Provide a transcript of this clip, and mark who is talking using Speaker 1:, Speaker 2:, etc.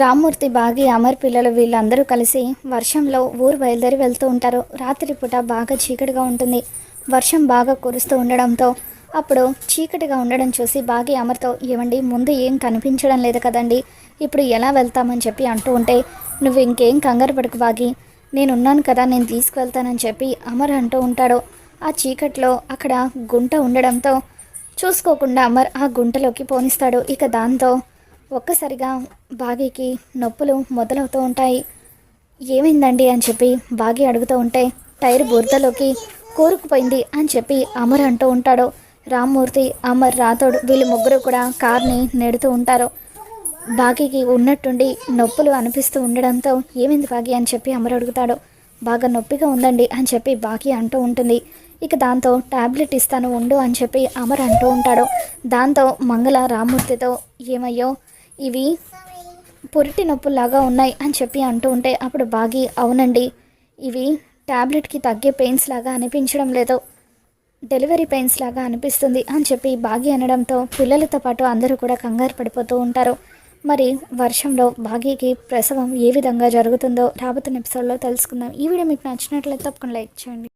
Speaker 1: రామ్మూర్తి బాగి అమర్ పిల్లలు వీళ్ళందరూ కలిసి వర్షంలో ఊరు బయలుదేరి వెళ్తూ ఉంటారు. రాత్రిపూట బాగా చీకటిగా ఉంటుంది. వర్షం బాగా కురుస్తూ ఉండడంతో అప్పుడు చీకటిగా ఉండడం చూసి బాగి అమర్తో ఏమండి ముందు ఏం కనిపించడం లేదు కదండి? ఇప్పుడు ఎలా వెళ్తామని చెప్పి అంటూ ఉంటే నువ్వు ఇంకేం కంగారు పడుకు బాగి. నేనున్నాను కదా నేను తీసుకువెళ్తానని చెప్పి అమర్ అంటూ ఉంటాడు. ఆ చీకట్లో అక్కడ గుంట ఉండడంతో చూసుకోకుండా అమర్ ఆ గుంటలోకి పోనిస్తాడు. ఇక దాంతో ఒక్కసారిగా బాగీకి నొప్పులు మొదలవుతూ ఉంటాయి. ఏమైందండి అని చెప్పి బాగి అడుగుతూ ఉంటే టైర్ బురదలోకి కూరుకుపోయింది అని చెప్పి అమర్ అంటూ ఉంటాడు. రామ్మూర్తి అమర్ రాథోడ్ వీళ్ళు ముగ్గురు కూడా కార్ని నెడుతూ ఉంటారు. బాగీకి ఉన్నట్టుండి నొప్పులు అనిపిస్తూ ఉండడంతో ఏమైంది బాగి అని చెప్పి అమర్ అడుగుతాడు. బాగా నొప్పిగా ఉందండి అని చెప్పి బాకీ అంటూ ఉంటుంది. ఇక దాంతో టాబ్లెట్ ఇస్తాను ఉండు అని చెప్పి అమర్ అంటూ ఉంటాడు. దాంతో మంగళ రామ్మూర్తితో ఏమయ్యో ఇవి పురిటి నొప్పులాగా ఉన్నాయి అని చెప్పి అంటూ ఉంటే అప్పుడు బాగి అవునండి ఇవి టాబ్లెట్కి తగ్గే పెయిన్స్ లాగా అనిపించడం లేదు. డెలివరీ పెయిన్స్ లాగా అనిపిస్తుంది అని చెప్పి బాగి అనడంతో పిల్లలతో పాటు అందరూ కూడా కంగారు పడిపోతూ ఉంటారు. మరి వర్షంలో బాగీకి ప్రసవం ఏ విధంగా జరుగుతుందో రాబోతున్న ఎపిసోడ్లో తెలుసుకుందాం. ఈ వీడియో మీకు నచ్చినట్లయితే తప్పకుండా లైక్ చేయండి.